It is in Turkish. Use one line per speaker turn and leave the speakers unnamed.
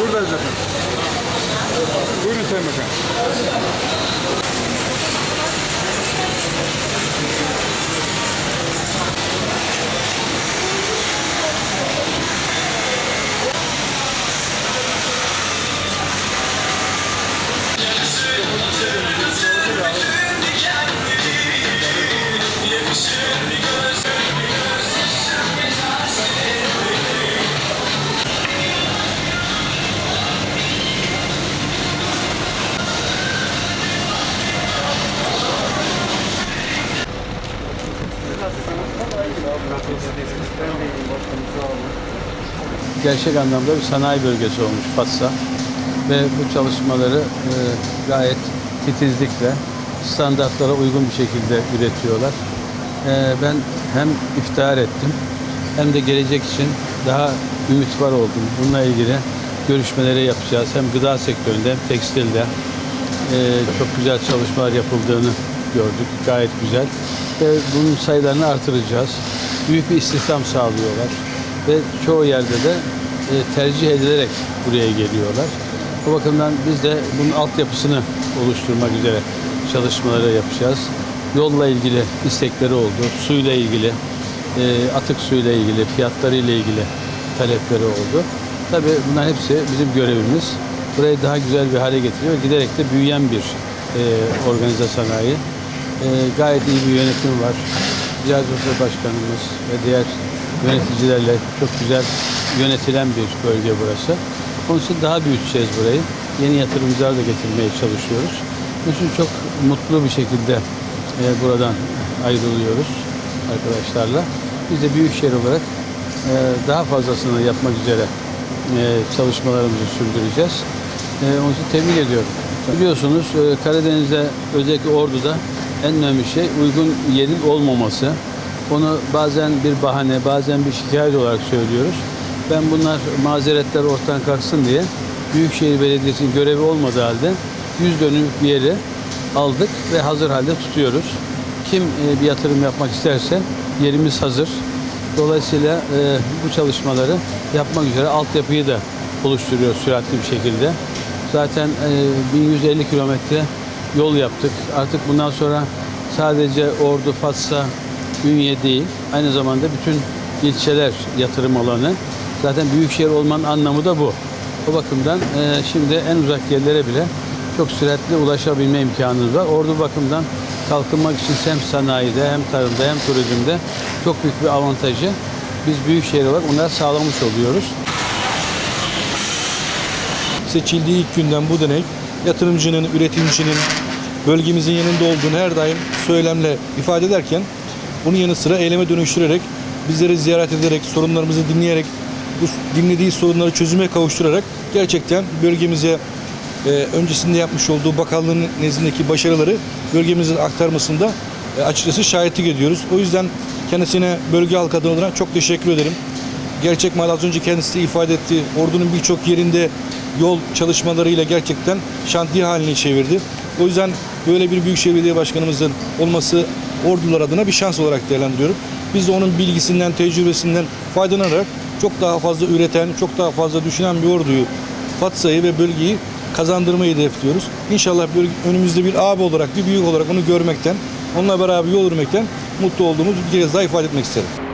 buradayız efendim. Buyurun Sayın Bakan.
Gerçek anlamda bir sanayi bölgesi olmuş Fatsa. Ve bu çalışmaları e, gayet titizlikle, standartlara uygun bir şekilde üretiyorlar. E, ben hem iftihar ettim hem de gelecek için daha ümit var oldum. Bununla ilgili görüşmeleri yapacağız. Hem gıda sektöründe hem tekstilde e, çok güzel çalışmalar yapıldığını gördük. Gayet güzel. Ve bunun sayılarını artıracağız. Büyük bir istihdam sağlıyorlar. Ve çoğu yerde de e, tercih edilerek buraya geliyorlar. Bu bakımdan biz de bunun altyapısını oluşturmak üzere çalışmaları yapacağız. Yolla ilgili istekleri oldu. Suyla ilgili, e, atık suyla ilgili, fiyatları ile ilgili talepleri oldu. Tabii bunlar hepsi bizim görevimiz. Burayı daha güzel bir hale getiriyor. Giderek de büyüyen bir e, organize sanayi. E, gayet iyi bir yönetim var. Ticaret Odası Başkanımız ve diğer yöneticilerle çok güzel yönetilen bir bölge burası. Onun için daha büyüteceğiz burayı. Yeni yatırımcılar da getirmeye çalışıyoruz. Onun çok mutlu bir şekilde e, buradan ayrılıyoruz arkadaşlarla. Biz de Büyükşehir olarak e, daha fazlasını yapmak üzere e, çalışmalarımızı sürdüreceğiz. E, onun için ediyorum. Biliyorsunuz e, Karadeniz'de özellikle Ordu'da en önemli şey uygun yerin olmaması. Onu bazen bir bahane, bazen bir şikayet olarak söylüyoruz. Ben bunlar mazeretler ortadan kalksın diye Büyükşehir Belediyesi'nin görevi olmadığı halde 100 dönümlük bir yeri aldık ve hazır halde tutuyoruz. Kim e, bir yatırım yapmak isterse yerimiz hazır. Dolayısıyla e, bu çalışmaları yapmak üzere altyapıyı da oluşturuyor süratli bir şekilde. Zaten e, 1150 kilometre yol yaptık. Artık bundan sonra sadece Ordu, Fatsa, Ünye değil, aynı zamanda bütün ilçeler yatırım alanı. Zaten büyükşehir olmanın anlamı da bu. O bakımdan e, şimdi en uzak yerlere bile çok süratli ulaşabilme imkanımız var. Ordu bakımdan kalkınmak için hem sanayide hem tarımda hem turizmde çok büyük bir avantajı biz büyükşehir olarak onlara sağlamış oluyoruz.
seçildiği ilk günden bu denek yatırımcının, üretimcinin bölgemizin yanında olduğunu her daim söylemle ifade ederken bunun yanı sıra eyleme dönüştürerek bizleri ziyaret ederek, sorunlarımızı dinleyerek bu dinlediği sorunları çözüme kavuşturarak gerçekten bölgemize e, öncesinde yapmış olduğu bakanlığın nezdindeki başarıları bölgemizin aktarmasında e, açıkçası şahitlik ediyoruz. O yüzden kendisine bölge halkı adına çok teşekkür ederim. Gerçek manada az önce kendisi de ifade etti. Ordunun birçok yerinde yol çalışmalarıyla gerçekten şantiye haline çevirdi. O yüzden böyle bir Büyükşehir Belediye Başkanımızın olması ordular adına bir şans olarak değerlendiriyorum. Biz de onun bilgisinden, tecrübesinden faydalanarak çok daha fazla üreten, çok daha fazla düşünen bir orduyu, Fatsa'yı ve bölgeyi kazandırmayı hedefliyoruz. İnşallah önümüzde bir abi olarak, bir büyük olarak onu görmekten, onunla beraber yol yürümekten mutlu olduğumuzu bir kez daha ifade etmek isterim.